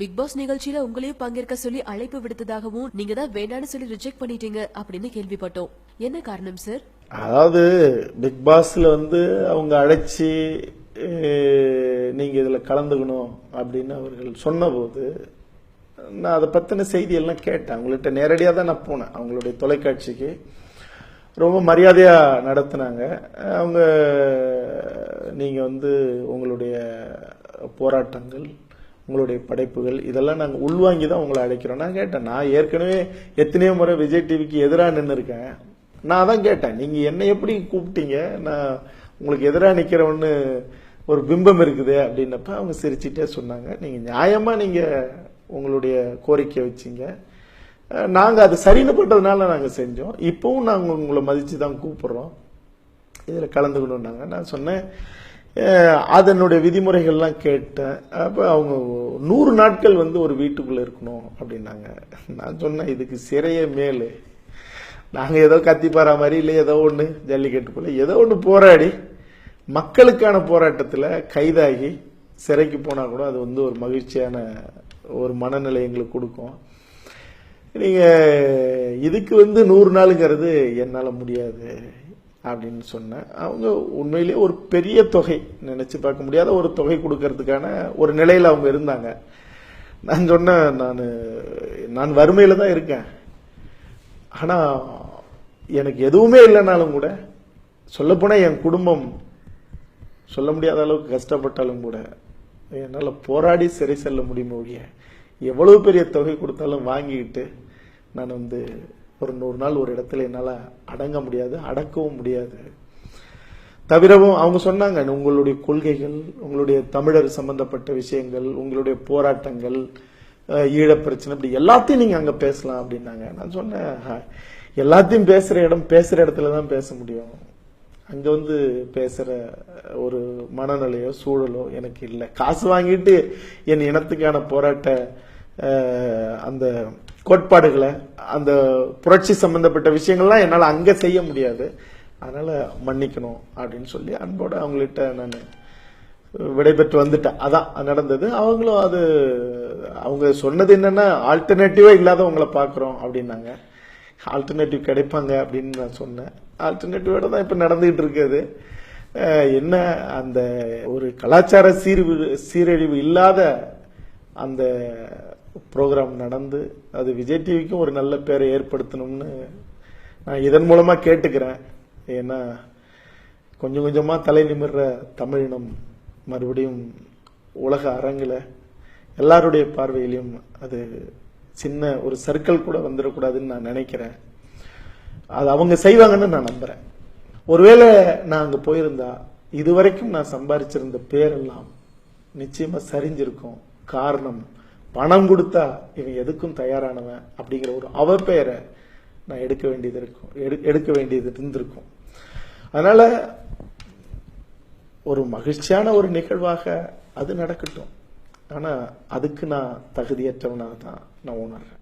Big pass நிகழ்ச்சியில உங்களையும் பங்கேற்க சொல்லி அழைப்பு விடுத்ததாகவும் நீங்க தான் வேண்டாம்னு சொல்லி ரிஜெக்ட் பண்ணிட்டீங்க அப்படின்னு கேள்விப்பட்டோம். என்ன காரணம் சார் அதாவது பிக் பாஸ்ல வந்து அவங்க அழைச்சி நீங்க இதுல கலந்துக்கணும் அப்படின்னு அவர்கள் சொன்னபோது நான் அதை பத்தின செய்தி எல்லாம் கேட்டேன். அவங்கள்ட்ட நேரடியாக தான் நான் போனேன். அவங்களுடைய தொலைக்காட்சிக்கு. ரொம்ப மரியாதையாக நடத்துனாங்க. அவங்க நீங்கள் வந்து உங்களுடைய போராட்டங்கள் உங்களுடைய படைப்புகள் இதெல்லாம் நாங்கள் உள்வாங்கி தான் உங்களை அழைக்கிறோம். நான் கேட்டேன் நான் ஏற்கனவே எத்தனையோ முறை விஜய் டிவிக்கு எதிராக நின்று இருக்கேன் நான் தான் கேட்டேன் நீங்கள் என்னை எப்படி கூப்பிட்டீங்க? நான் உங்களுக்கு எதிராக நிற்கிறவன்னு ஒரு பிம்பம் இருக்குது அப்படின்னப்ப அவங்க சிரிச்சிட்டே சொன்னாங்க. நீங்கள் நியாயமாக நீங்கள் உங்களுடைய கோரிக்கை வச்சீங்க. நாங்கள் அது சரின்னு பண்ணுறதுனால நாங்கள் செஞ்சோம். இப்போவும் நாங்கள் உங்களை மதித்து தான் கூப்பிட்றோம். இதில் கலந்துக்கணுன்னாங்க நான் சொன்னேன் அதனுடைய விதிமுறைகள்லாம் கேட்டேன் அப்போ அவங்க நூறு நாட்கள் வந்து ஒரு வீட்டுக்குள்ளே இருக்கணும் அப்படின்னாங்க. நான் சொன்னேன் இதுக்கு சிறைய மேலு. நாங்கள் ஏதோ கத்திப்பாரா மாதிரி இல்லை ஏதோ ஒன்று ஜல்லிக்கட்டு போல ஏதோ ஒன்று போராடி மக்களுக்கான போராட்டத்தில் கைதாகி சிறைக்கு போனால் கூட அது வந்து ஒரு மகிழ்ச்சியான ஒரு மனநிலை எங்களுக்கு கொடுக்கும். நீங்கள் இதுக்கு வந்து நூறு நாளுங்கிறது என்னால் முடியாது. அப்படின்னு சொன்னேன் அவங்க உண்மையிலேயே ஒரு பெரிய தொகை நினச்சி பார்க்க முடியாத ஒரு தொகை கொடுக்கறதுக்கான ஒரு நிலையில் அவங்க இருந்தாங்க. நான் சொன்னேன் நான் நான் வறுமையில் தான் இருக்கேன். ஆனால் எனக்கு எதுவுமே இல்லைனாலும் கூட சொல்லப்போனால் என் குடும்பம் சொல்ல முடியாத அளவுக்கு கஷ்டப்பட்டாலும் கூட என்னால் போராடி சிறை செல்ல முடியுமோ ஒழிய எவ்வளவு பெரிய தொகை கொடுத்தாலும் வாங்கிக்கிட்டு நான் வந்து ஒரு நூறு நாள் ஒரு இடத்துல என்னால் அடங்க முடியாது அடக்கவும் முடியாது. தவிரவும் அவங்க சொன்னாங்க உங்களுடைய கொள்கைகள் உங்களுடைய தமிழர் சம்பந்தப்பட்ட விஷயங்கள் உங்களுடைய போராட்டங்கள் ஈழ ஈழப் பிரச்சனை இப்படி எல்லாத்தையும் நீங்கள் அங்கே பேசலாம் அப்படின்னாங்க. நான் சொன்னேன் எல்லாத்தையும் பேசுகிற இடம் பேசுகிற இடத்துல தான் பேச முடியும். அங்கே வந்து பேசுகிற ஒரு மனநிலையோ சூழலோ எனக்கு இல்லை. காசு வாங்கிட்டு என் இனத்துக்கான போராட்ட அந்த கோட்பாடுகளை அந்த புரட்சி சம்பந்தப்பட்ட விஷயங்கள்லாம் என்னால் அங்கே செய்ய முடியாது. அதனால் மன்னிக்கணும் அப்படின்னு சொல்லி அன்போட அவங்கள்ட்ட நான் விடைபெற்று வந்துட்டேன். அதான் நடந்தது. அவங்களும் அது அவங்க சொன்னது என்னென்னா ஆல்டர்னேட்டிவா இல்லாதவங்களை பார்க்குறோம் அப்படின்னாங்க. ஆல்டர்னேட்டிவ் கிடைப்பாங்க அப்படின்னு நான் சொன்னேன். ஆல்டர்னேட்டிவோட தான் இப்போ நடந்துகிட்டு இருக்குது என்ன அந்த ஒரு கலாச்சார சீர்வு சீரழிவு இல்லாத அந்த ப்ரோக்ராம் நடந்து அது விஜய் டிவிக்கும் ஒரு நல்ல பேரை ஏற்படுத்தணும்னு நான் இதன் மூலமாக கேட்டுக்கிறேன். ஏன்னா கொஞ்சம் கொஞ்சமாக தலை நிமிர்ற தமிழினம் மறுபடியும் உலக அரங்கில் எல்லாருடைய பார்வையிலையும் அது சின்ன ஒரு சர்க்கிள் கூட வந்துடக்கூடாதுன்னு நான் நினைக்கிறேன். அது அவங்க செய்வாங்கன்னு நான் நம்புகிறேன் ஒருவேளை நான் அங்கே போயிருந்தா இதுவரைக்கும் நான் சம்பாதிச்சிருந்த பேரெல்லாம் நிச்சயமாக சரிஞ்சிருக்கும் காரணம் பணம் கொடுத்தா இவன் எதுக்கும் தயாரானவன் அப்படிங்கிற ஒரு அவப்பெயரை நான் எடுக்க வேண்டியது இருக்கும். எடு- எடுக்க வேண்டியது இருந்திருக்கும். அதனால ஒரு மகிழ்ச்சியான ஒரு நிகழ்வாக அது நடக்கட்டும். ஆனால் அதுக்கு நான் தகுதியற்றவனாக தான் நான் உணர்றேன்.